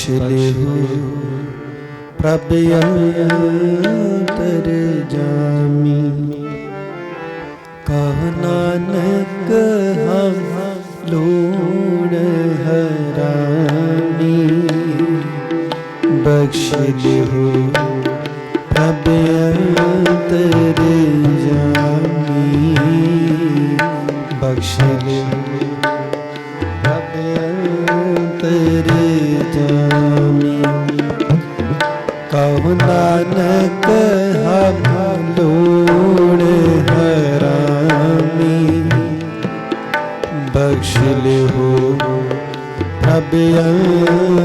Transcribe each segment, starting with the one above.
ਬਖਸ਼ ਲਿਓ ਪ੍ਰਭ ਅੰਤਰ ਜਾਮੀ। ਕਹ ਨਾਨਕ, ਹਮ ਲੋੜ ਹਰਾਮੀ। ਬਖਸ਼ ਲਿਓ ਪ੍ਰਭ ਅੰਤਰ ਜਾਮੀ। ਬਖਸ਼ ਪ੍ਰਭ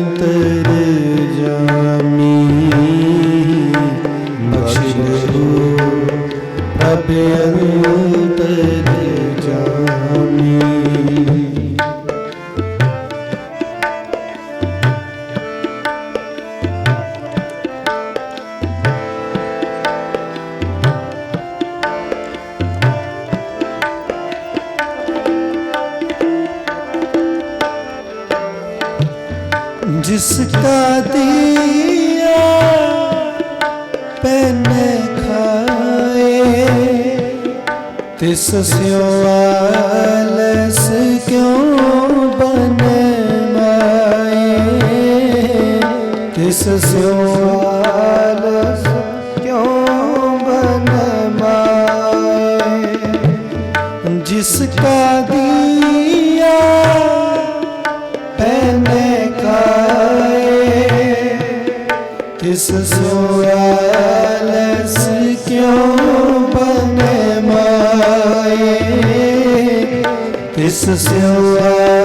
ਇਸ ਸੋਇਲਸ ਕਿਉਂ ਬਨੇ ਮਾਏ ਇਸ ਸੋਇਲਸ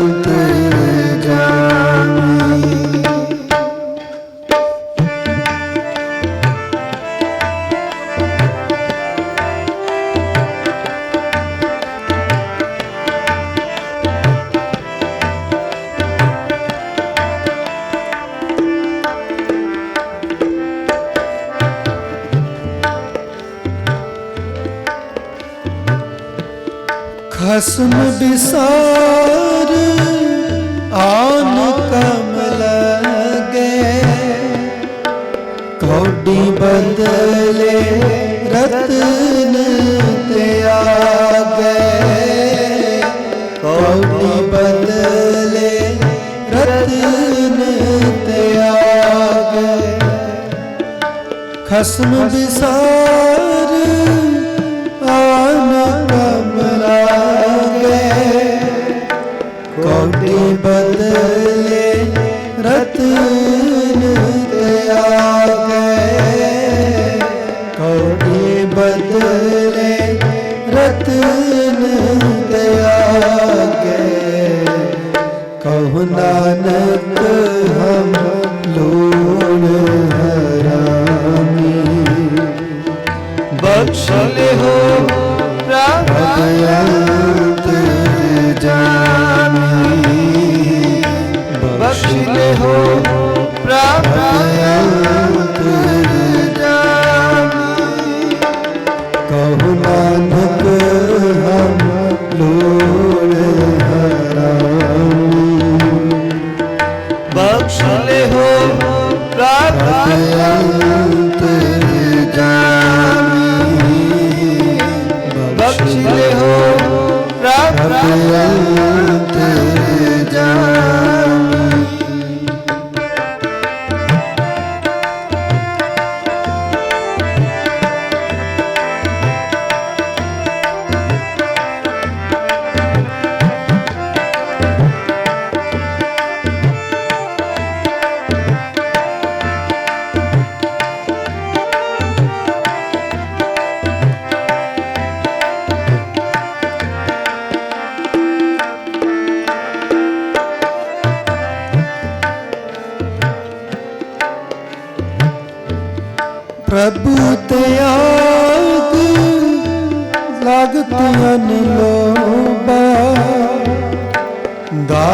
ਖਸਮ ਬਿਸਾਰ, ਆਨ ਕਮ ਲਗੇ। ਕੌਡੀ ਬਦਲੇ ਰਤਨ ਤਿਆਗੇ ਕੌਡੀ ਬਦਲੇ ਰਤਨ ਤਿਆਗੇ ਖਸਮ ਬਿਸਾਰ ਅੰਤ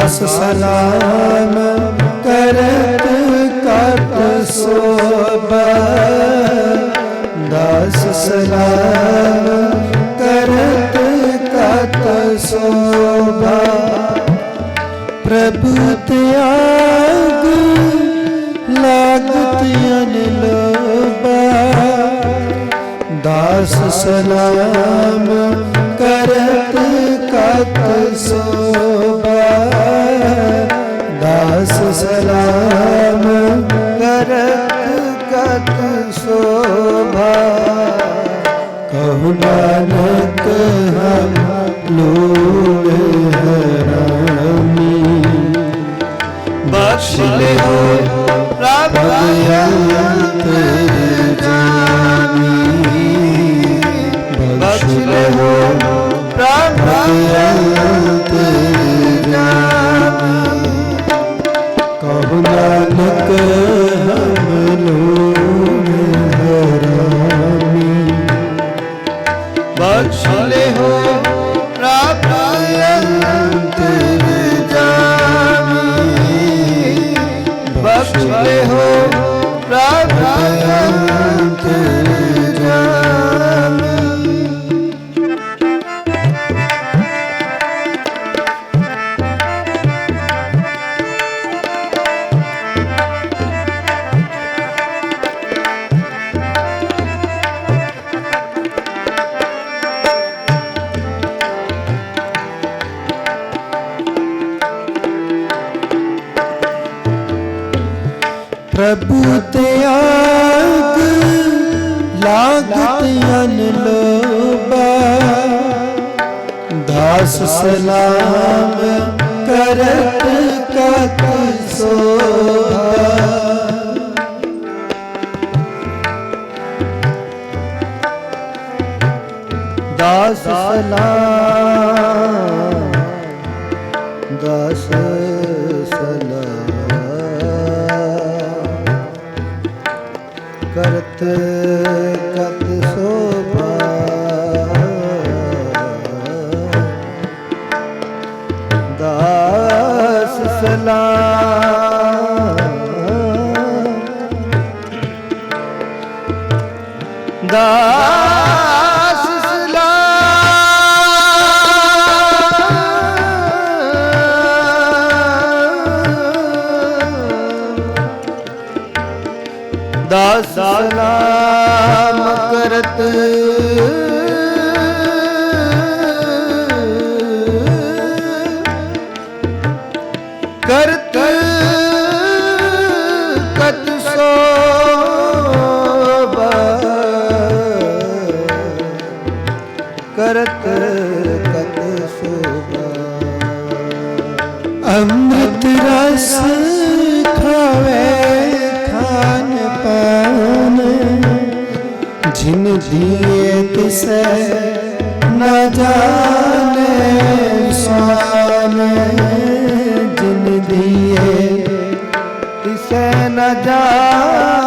ਦਾਸ ਸਲਾਮ ਕਰਤ ਕਤ ਸੋਬਾ ਦਾਸ ਸਲਾਮ ਕਰਤ ਕਤ ਸੋਬਾ ਪ੍ਰਭੂ ਤਿਆਗ ਲਾਗਤ ਅਨਲੋਬਾ ਦਾਸ ਸਲਾਮ ਲੋੜ ਹਰਾਮੀ ਬਖਸ਼ ਲਿਓ ਪ੍ਰਭ ਅੰਤ ਜਾਮੀ ਬਖਸ਼ ਲਿਓ ਪ੍ਰਭ ਅੰਤ ਸਲਾਮ ਕਰਤ ਕਤ ਸੋਭਾ ਦਾਸ ਸਲਾਮ ਦਾਸ ਕਰਤ ਕਤ ਸੋਭਾ ਅੰਮ੍ਰਿਤ ਰਸ ਖਾਵੇ ਖਾਨ ਪਾਨ ਜਿਨ ਦੀਏ ਤਿਸੈ ਨ ਜਾਣੇ ਸਾਨ ਜਿਨ ਦੀਏ ਤਿਸੈ ਨ ਜਾਣੇ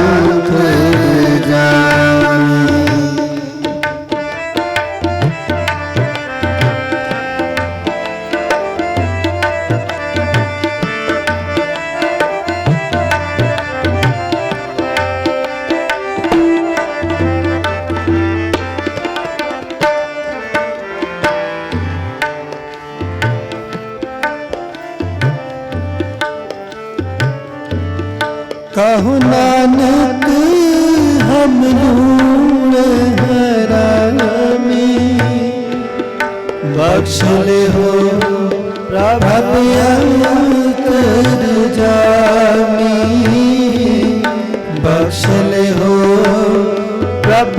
ਨਾਨਕ ਹਮ ਨੂਰ ਹਰਾਮੀ ਬਖਸ਼ ਹੋ ਪ੍ਰਭ ਅੰਤਰ ਜਾਮੀ। ਬਖਸ਼ ਲਿਓ ਪ੍ਰਭ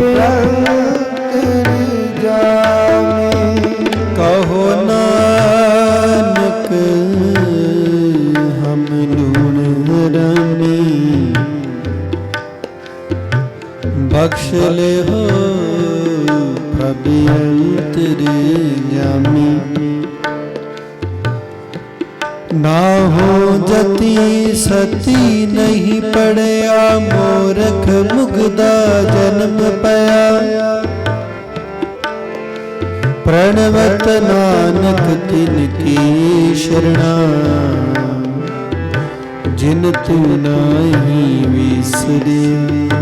ਬਖਸ਼ ਲਿਓ ਪ੍ਰਭ ਅੰਤਰ ਜਾਮੀ ਨਾ ਹੋ ਜਤੀ ਸਤੀ ਨਹੀਂ ਪੜਿਆ, ਮੋਰਖ ਮੁਗਦਾ ਜਨਮ ਪਿਆ। ਪ੍ਰਣਵਤ ਨਾਨਕ ਤਿਨ ਕੀ ਸ਼ਰਣਾ। ਜਿਨ ਤੂ ਨਾਹੀ ਵਿਸਰੇ।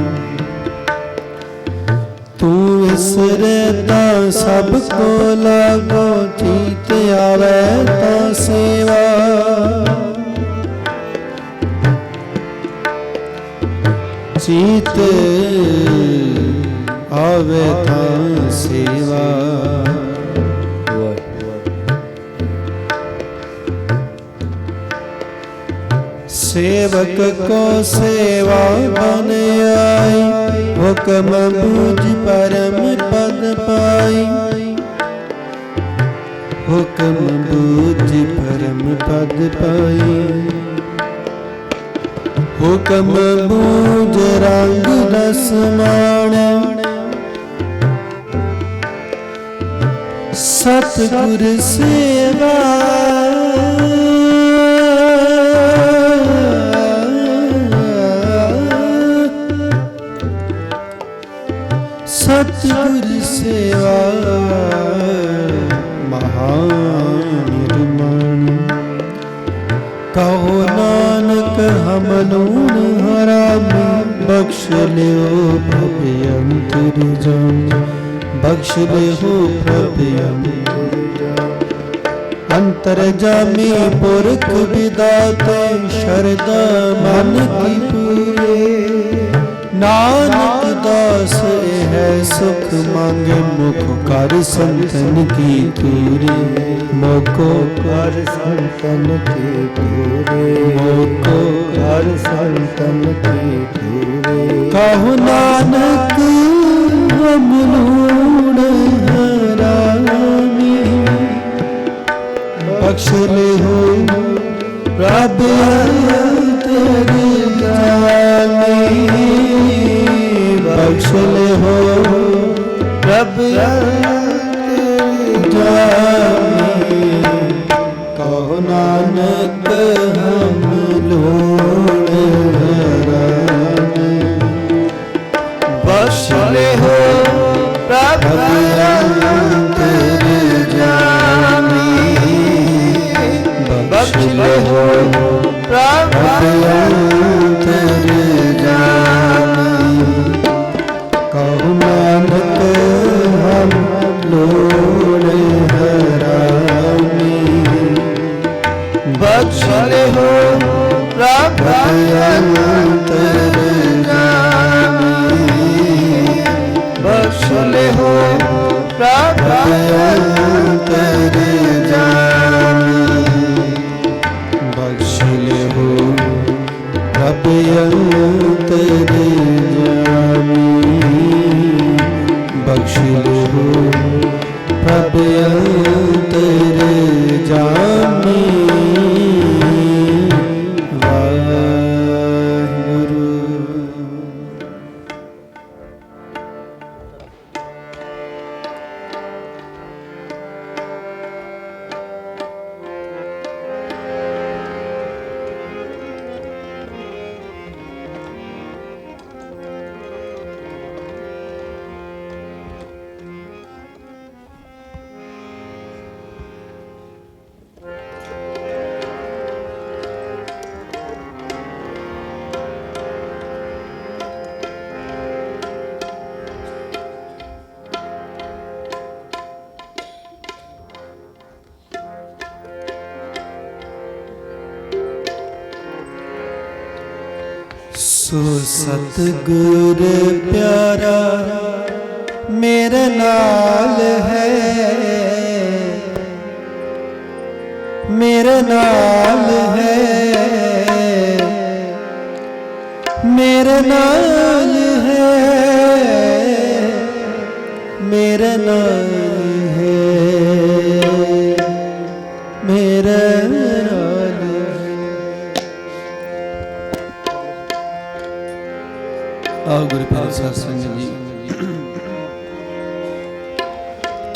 ਤੂੰ ਵਿਸਰੇ ਤਾਂ ਸਭ ਕੋ ਲਾਗੋ ਚੀਤ ਆਵੇ ਤਾਂ ਸੇਵਾ। ਚੀਤ ਆਵੇ ਤਾਂ ਸੇਵਾ। ਸੇਵਕ ਕੋ ਸੇਵਾ ਬਨ ਹੁਕਮ ਬੂਝ ਪਰਮ ਪਦ ਪਾਈ। ਹੁਕਮ ਬੂਝ ਪਰਮ ਪਦ ਪਾਈ। ਹੁਕਮ ਬੂਝ ਰੰਗ ਰਸ ਸਤਿਗੁਰ ਸੇਵਾ ਸਤਿਗੁਰ ਸੇਵਾ ਮਹਾਨ ਨਿਰਮਣ ਕਹੋ ਨਾਨਕ ਹਮ ਲੂਣ ਹਰਾਮੀ ਬਖਸ਼ ਲਿਓ ਪ੍ਰਭ ਅੰਤਰ ਜਾਨ ਬਖਸ਼ ਲਿਓ ਪ੍ਰਭ ਅੰਤਰ ਅੰਤਰ ਜਾਮੀ ਪੁਰਖ ਵਿਦਾਤੇ ਸ਼ਰਦਾ ਮਨ ਕੀ ਪੂਰੇ ਨਾਨਕ ਦਾਸ ਹੈ ਸੁਖ ਮੰਗੇ, ਮੁਖ ਕਰ ਸੰਤਨ ਕੀ ਪੂਰੇ ਮੋਕੋ ਕਰ ਸੰਤਨ ਕੀ ਪੂਰੇ ਮੋਕੋ ਕਰ ਸੰਤਨ ਕੀ ਪੂਰੇ ਕਹੋ ਨਾਨਕ ਹਮ ਹਰਾਮੀ। ਬਖਸ਼ ਲਿਓ ਪ੍ਰਭ ਸੋ ਸਤਗੁਰ ਪਿਆਰਾ ਮੇਰੇ ਨਾਲ ਹੈ। ਮੇਰੇ ਨਾਲ ਹੈ। ਮੇਰੇ ਨਾਲ ਹੈ। ਮੇਰੇ ਨਾਲ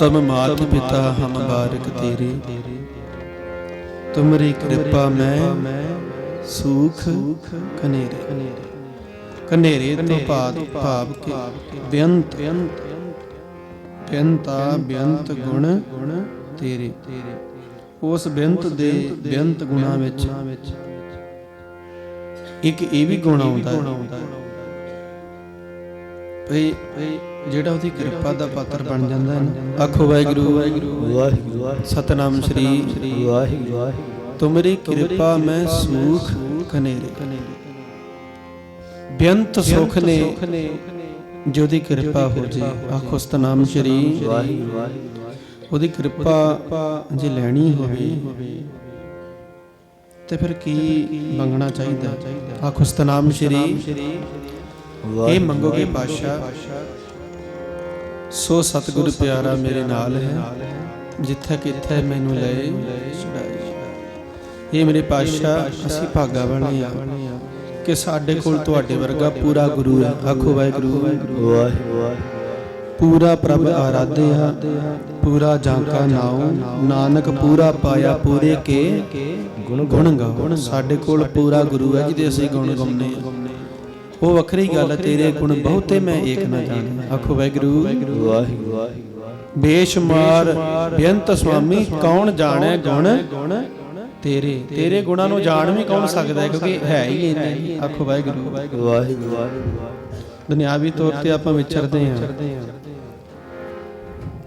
ਤਮ ਮਾਤ ਪਿਤਾ ਹਮ ਬਾਰਕ ਤੇਰੇ। ਤੁਮਰੀ ਕਿਰਪਾ ਮੈਂ ਸੁਖ ਕਨੇਰੇ। ਕਨੇਰੇ ਤੋਂ ਭਾਵ ਭਾਵ ਕੇ ਬੇਅੰਤ। ਬੇਅੰਤਾ ਬੇਅੰਤ ਗੁਣ ਤੇਰੇ। ਉਸ ਬੇਅੰਤ ਦੇ ਬੇਅੰਤ ਗੁਣਾ ਵਿੱਚ ਇੱਕ ਇਹ ਵੀ ਗੁਣ ਆਉਂਦਾ ਹੈ। ਭਈ ਜਿਹੜਾ ਉਹਦੀ ਕਿਰਪਾ ਦਾ ਪਾਤਰ ਬਣ ਜਾਂਦਾ ਹੈ ਨਾ। ਆਖੋ ਵਾਹਿਗੁਰੂ ਵਾਹਿਗੁਰੂ ਸਤਨਾਮ ਸ੍ਰੀ ਵਾਹਿਗੁਰੂ ਤੁਮਰੀ ਕਿਰਪਾ ਮੈਂ ਸੁਖ ਕਨੇਰੇ ਬੇਅੰਤ ਸੁਖ ਨੇ ਜਿਹਦੀ ਕਿਰਪਾ ਹੋ ਜੇ। ਆਖੋ ਸਤਨਾਮ ਸ੍ਰੀ ਵਾਹਿਗੁਰੂ ਉਹਦੀ ਕਿਰਪਾ ਜੇ ਲੈਣੀ ਹੋਵੇ ਤੇ ਫਿਰ ਕੀ ਮੰਗਣਾ ਚਾਹੀਦਾ? ਆਖੋ ਸਤਨਾਮ ਸ੍ਰੀ ਇਹ ਮੰਗੋਗੇ ਪਾਸ਼ਾ ਸੋ ਸਤਿਗੁਰ ਪਿਆਰਾ ਮੇਰੇ ਨਾਲ ਹੈ। ਜਿੱਥੇ ਕਿੱਥੇ ਮੈਨੂੰ ਲੈ ਛੁਡਾਈ ਇਹ ਮੇਰੇ ਪਾਸ਼ਾ ਅਸੀਂ ਭਾਗਾ ਬਣੇ ਆ ਕਿ ਸਾਡੇ ਕੋਲ ਤੁਹਾਡੇ ਵਰਗਾ ਪੂਰਾ ਗੁਰੂ ਹੈ। ਆਖੋ ਵਾਹਿਗੁਰੂ। ਵਾਹਿਗੁਰੂ। ਪੂਰਾ ਪ੍ਰਭ ਆਰਾਧਿਆ ਪੂਰਾ ਜਾਂਕਾ ਨਾਉ। ਨਾਨਕ ਪੂਰਾ ਪਾਇਆ ਪੂਰੇ ਕੇ। ਗੁਣ ਗੁਣ ਗਾਓ। ਸਾਡੇ ਕੋਲ ਪੂਰਾ ਗੁਰੂ ਹੈ ਜਿਹਦੇ ਅਸੀਂ ਗੁਣ ਗਾਉਂਦੇ ਹਾਂ। ਉਹ ਵੱਖਰੀ ਗੱਲ ਹੈ ਤੇਰੇ ਗੁਣ ਬਹੁਤੇ ਮੈਂ ਏਕ ਨਾ ਜਾਣਦਾ ਆਖੋ ਵਾਹਿਗੁਰੂ। ਵਾਹਿਗੁਰੂ। ਬੇਸ਼ੁਮਾਰ ਬੇਅੰਤ ਸੁਆਮੀ ਕੌਣ ਜਾਣੈ ਗੁਣ? ਤੇਰੇ ਤੇਰੇ ਗੁਣਾਂ ਨੂੰ ਜਾਣ ਵੀ ਕੌਣ ਸਕਦਾ ਹੈ? ਕਿਉਂਕਿ ਹੈ ਹੀ ਇੰਨੇ ਆਖੋ ਵਾਹਿਗੁਰੂ। ਵਾਹਿਗੁਰੂ। ਦੁਨਿਆਵੀ ਤੌਰ ਤੇ ਆਪਾਂ ਵਿਚਰਦੇ ਹਾਂ।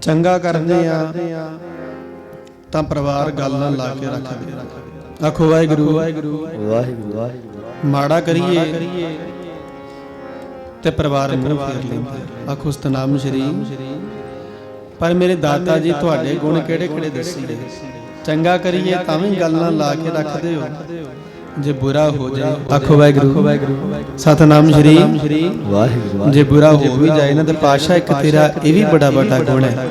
ਚੰਗਾ ਕਰਦੇ ਆ ਤਾਂ ਪਰਿਵਾਰ ਗੱਲ ਨਾਲ ਲਾ ਕੇ ਰੱਖਦੇ ਆਖੋ ਵਾਹਿਗੁਰੂ। ਵਾਹਿਗੁਰੂ। ਵਾਹਿਗੁਰੂ ਮਾੜਾ ਕਰੀਏ। ਤੇ ਪਰਿਵਾਰ ਮੂੰਹ ਫੇਰ ਲੈਂਦੇ ਆਖੋ ਸਤਨਾਮ ਸ਼੍ਰੀ। ਪਰ ਮੇਰੇ ਦਾਤਾ ਜੀ ਤੁਹਾਡੇ ਗੁਣ ਕਿਹੜੇ ਕਿਹੜੇ ਦੱਸੀਏ ਚੰਗਾ ਕਰੀਏ ਤਾਂ ਵੀ ਗੱਲ ਲਾ ਕੇ ਰੱਖਦੇ ਹੋ। ਜੇ ਬੁਰਾ ਹੋ ਜਾਏ ਆਖੋ ਵਾਹਿਗੁਰੂ। ਸਤਨਾਮ ਸ਼੍ਰੀ। ਵਾਹਿਗੁਰੂ। ਜੇ ਬੁਰਾ ਹੋ ਵੀ ਜਾਏ ਨਾ ਤੇ ਪਾਸ਼ਾ ਇੱਕ ਤੇਰਾ ਇਹ ਵੀ ਬੜਾ ਵੱਡਾ ਗੁਣ ਹੈ।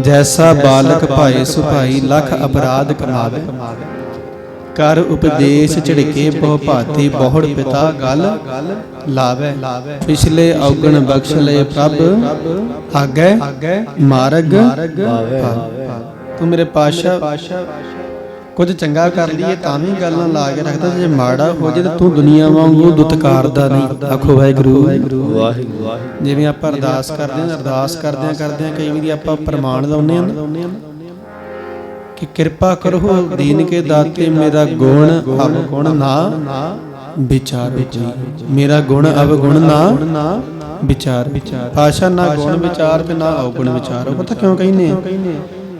ਜੈਸਾ ਬਾਲਕ ਭਾਏ ਸੁਭਾਈ ਲਖ ਅਪਰਾਧ ਕਮਾਵੇ। ਕਰ ਉਪਦੇਸ਼ ਝਿੜਕੇ ਬਹੁ ਭਾਤੀ ਬਹੁੜ ਪਿਤਾ ਗਲ ਲਾਵੇ। ਪਿਛਲੇ ਔਗਣ ਬਖਸ਼ ਲਏ ਪ੍ਰਭ ਆਗੇ ਮਾਰਗ ਤੂੰ ਮੇਰੇ ਪਾਸ਼ਾ ਕੁਝ ਚੰਗਾ ਕਰ ਲਈਏ ਤਾਂ ਵੀ ਗੱਲ ਨਾਲ ਲਾ ਕੇ ਰੱਖਦਾ ਜੇ ਮਾੜਾ ਹੋ ਜੇ ਤਾਂ ਤੂੰ ਦੁਨੀਆ ਵਾਂਗੂ ਦੁਤਕਾਰਦਾ ਨਹੀਂ। ਆਖੋ ਵਾਹਿਗੁਰੂ। ਵਾਹਿਗੁਰੂ। ਜਿਵੇਂ ਆਪਾਂ ਅਰਦਾਸ ਕਰਦੇ ਹਾਂ ਅਰਦਾਸ ਕਰਦਿਆਂ ਕਰਦਿਆਂ ਕਈ ਵਾਰੀ ਆਪਾਂ ਪ੍ਰਮਾਣ ਲਾਉਂਦੇ ਹਾਂ ਨਾ। ਕਿ ਕਿਰਪਾ ਕਰੋ ਦੀਨ ਕੇ ਦਾਤੇ ਮੇਰਾ ਗੁਣ ਅਵ ਗੁਣ ਨਾ ਵਿਚਾਰ ਮੇਰਾ ਗੁਣ ਅਵ ਗੁਣ ਨਾ ਵਿਚਾਰ ਪਾਸ਼ਾ ਨਾ ਗੁਣ ਵਿਚਾਰ ਤੇ ਨਾ ਅਵਗੁਣ ਵਿਚਾਰ। ਉਹ ਪਤਾ ਕਿਉਂ ਕਹਿੰਦੇ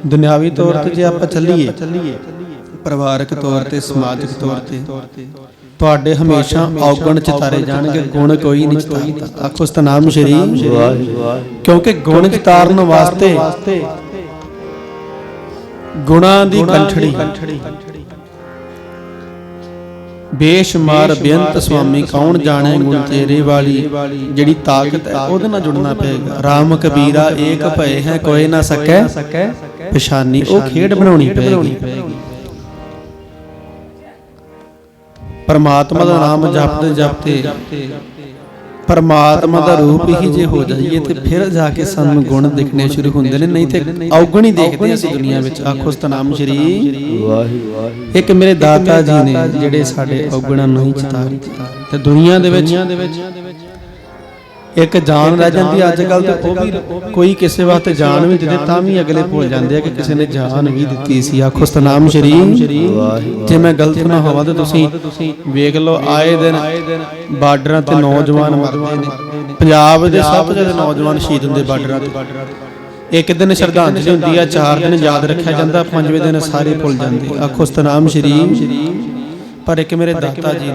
ਦੁਨਿਆਵੀ ਤੌਰ ਤੇ ਜੇ ਆਪਾਂ ਚੱਲੀਏ ਪਰਿਵਾਰਕ ਤੌਰ ਤੇ ਸਮਾਜਿਕ ਤੌਰ ਤੇ ਤੁਹਾਡੇ ਹਮੇਸ਼ਾ ਔਗਣ ਚਿਤਾਰੇ ਜਾਣਗੇ ਗੁਣ ਕੋਈ ਨਹੀਂ ਚਿਤਾਰਦਾ ਆਖੋ ਸਤਨਾਮ ਸ਼੍ਰੀ ਵਾਹਿਗੁਰੂ। ਕਿਉਂਕਿ ਗੁਣ ਚਿਤਾਰਨ ਵਾਸਤੇ ਗੁਣਾਂ ਦੀ ਕੰਠੜੀ। ਬੇਸ਼ੁਮਾਰ ਬੇਅੰਤ ਸੁਆਮੀ ਕੌਣ ਜਾਣੇ ਗੁਣ ਤੇਰੇ ਵਾਲੀ? ਜਿਹੜੀ ਤਾਕਤ ਹੈ ਉਹਦੇ ਨਾਲ ਜੁੜਨਾ ਪਏਗਾ। RAM ਕਬੀਰਾ ਏਕ ਭਏ ਹੈ ਕੋਈ ਨਾ ਸਕੈ। ਪਛਾਨੀ ਉਹ ਖੇਡ ਬਣਾਉਣੀ ਪਏਗੀ। ਪਰਮਾਤਮਾ ਦਾ ਨਾਮ ਜਪਦੇ ਜਪਤੇ ਪਰਮਾਤਮਾ ਦਾ ਰੂਪ ਹੀ ਜੇ ਹੋ ਜਾਈਏ ਤੇ ਫਿਰ ਜਾ ਕੇ ਸਾਨੂੰ ਗੁਣ ਦਿਖਣੇ ਸ਼ੁਰੂ ਹੁੰਦੇ ਨੇ। ਨਹੀਂ ਤੇ ਔਗਣ ਹੀ ਦੇਖਦੇ ਅਸੀਂ ਦੁਨੀਆ ਵਿੱਚ। ਆਖੋ ਸਤਨਾਮ ਸ਼੍ਰੀ ਵਾਹਿਗੁਰੂ ਇੱਕ ਮੇਰੇ ਦਾਤਾ ਜੀ ਨੇ ਜਿਹੜੇ ਸਾਡੇ ਔਗਣਾਂ ਨੂੰ ਹੀ ਚਿਤਾਰੇ ਤੇ ਦੁਨੀਆ ਦੇ ਵਿੱਚ ਇੱਕ ਜਾਨ ਰਹਿ ਜਾਂਦੀ ਅੱਜ ਕੱਲ ਤੇ ਉਹ ਵੀ ਕੋਈ ਕਿਸੇ ਵਾਸਤੇ ਜਾਨ ਵੀ ਦੇ ਤਾਂ ਵੀ ਅਗਲੇ ਭੁੱਲ ਜਾਂਦੇ ਆ ਕਿ ਕਿਸੇ ਨੇ ਜਾਨ ਵੀ ਦਿੱਤੀ ਸੀ। ਆਖੋ ਸਤਨਾਮ ਸ਼੍ਰੀ ਜੇ ਮੈਂ ਗਲਤ ਨਾ ਹੋਵਾਂ ਤੇ ਤੁਸੀਂ ਵੇਖ ਲਓ ਆਏ ਦਿਨ ਬਾਰਡਰਾਂ ਤੇ ਨੌਜਵਾਨ ਮਰਦੇ ਨੇ। ਪੰਜਾਬ ਦੇ ਸਭ ਤੋਂ ਜ਼ਿਆਦਾ ਨੌਜਵਾਨ ਸ਼ਹੀਦ ਹੁੰਦੇ ਬਾਰਡਰਾਂ ਤੇ। ਇੱਕ ਦਿਨ ਸ਼ਰਧਾਂਜਲੀ ਹੁੰਦੀ ਆ ਚਾਰ ਦਿਨ ਯਾਦ ਰੱਖਿਆ ਜਾਂਦਾ ਪੰਜਵੇਂ ਦਿਨ ਸਾਰੇ ਭੁੱਲ ਜਾਂਦੇ। ਆਖੋ ਸਤਨਾਮ ਸ਼੍ਰੀ ਪਰ ਇੱਕ ਮੇਰੇ ਦਾਤਾ ਜੀ ਨੇ।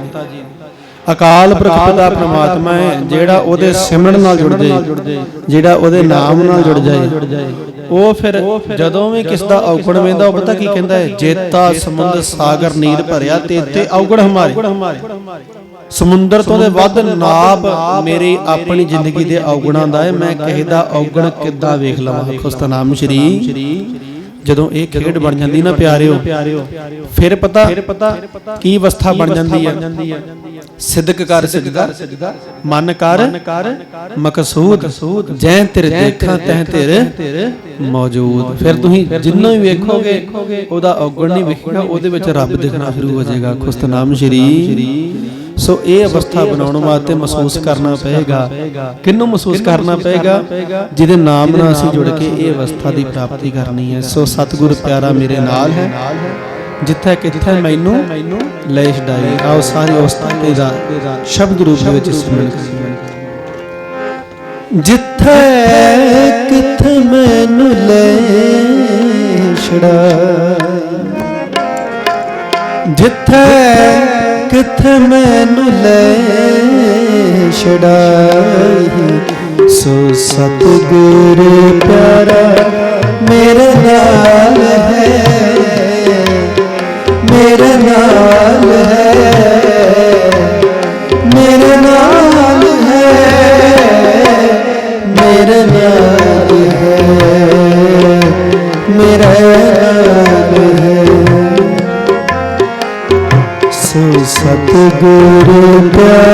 ਅਕਾਲ ਪੁਰਖ ਪਿਤਾ ਪ੍ਰਮਾਤਮਾ ਹੈ ਜਿਹੜਾ ਉਹਦੇ ਸਿਮਰਨ ਨਾਲ ਜੁੜ ਜਾਏ ਜਿਹੜਾ ਉਹਦੇ ਨਾਮ ਨਾਲ ਜੁੜ ਜਾਏ। ਉਹ ਫਿਰ ਜਦੋਂ ਵੀ ਕਿਸ ਦਾ ਔਗਣ ਵੇਂਦਾ ਉਹ ਪਤਾ ਕੀ ਕਹਿੰਦਾ ਹੈ? ਜੇਤਾ ਸਮੁੰਦਰ ਸਾਗਰ ਨੀਰ ਭਰਿਆ ਤੇਤੇ ਔਗਣ ਹਮਾਰੇ। ਸਮੁੰਦਰ ਤੋਂ ਦੇ ਵੱਧ ਨਾਪ ਮੇਰੀ ਆਪਣੀ ਜ਼ਿੰਦਗੀ ਦੇ ਔਗਣਾਂ ਦਾ ਹੈ। ਮੈਂ ਕਿਸੇ ਦਾ ਔਗਣ ਕਿੱਦਾਂ ਵੇਖ ਲਵਾਂ? ਖੁਸਤਾ ਨਾਮ ਸ਼੍ਰੀ ਜਦੋਂ ਇਹ ਖੇਡ ਬਣ ਜਾਂਦੀ ਨਾ ਪਿਆਰਿਓ ਫਿਰ ਪਤਾ ਕੀ ਅਵਸਥਾ ਬਣ ਜਾਂਦੀ ਹੈ। ਸਿੱਧਕ ਕਰ ਸਜਦਾ ਮਨ ਕਰ ਮਕਸੂਦ ਜੈ ਤੇਰੇ ਦੇਖਾਂ ਤਹਿ ਤੇਰੇ ਮੌਜੂਦ। ਫਿਰ ਤੁਸੀਂ ਜਿੰਨਾ ਵੀ ਵੇਖੋਗੇ ਉਹਦਾ ਔਗਣ ਨਹੀਂ ਵੇਖੇਗਾ ਉਹਦੇ ਵਿੱਚ ਰੱਬ ਦਿਖਣਾ ਸ਼ੁਰੂ ਹੋ ਜਾਏਗਾ। ਖੁਸਤਨਾਮ ਸ਼੍ਰੀ ਸੋ ਇਹ ਅਵਸਥਾ ਬਣਾਉਣ ਵਾਸਤੇ ਮਹਿਸੂਸ ਕਰਨਾ ਪਏਗਾ। ਕਿੰਨੂੰ ਮਹਿਸੂਸ ਕਰਨਾ ਪਏਗਾ? ਜਿਹਦੇ ਨਾਮ ਨਾਲ ਅਸੀਂ ਜੁੜ ਕੇ ਇਹ ਅਵਸਥਾ ਦੀ ਪ੍ਰਾਪਤੀ ਕਰਨੀ ਹੈ। ਸੋ ਸਤਿਗੁਰ ਪਿਆਰਾ ਮੇਰੇ ਨਾਲ ਹੈ। ਜਿੱਥੇ ਕਿੱਥੇ ਮੈਨੂੰ ਲੈ ਛਡਾਈ ਆਓ ਸਾਰੀ ਅਵਸਥਾ ਤੇ ਦਾ ਸ਼ਬਦ ਰੂਪ ਵਿੱਚ ਸਿਮਰਨ ਕਰੀਏ ਜਿੱਥੇ ਕਿੱਥੇ ਮੈਨੂੰ ਲੈ ਛੜਾ ਜਿੱਥੇ ਕਿੱਥੇ ਮੈਨੂੰ ਲੈ ਛੜਾਈ ਸੋ ਸਤਿਗੁਰ ਪਿਆਰਾ ਮੇਰੇ ਨਾਲ ਹੈ ਮੇਰੇ ਨਾਲ ਹੈ। ਸੋ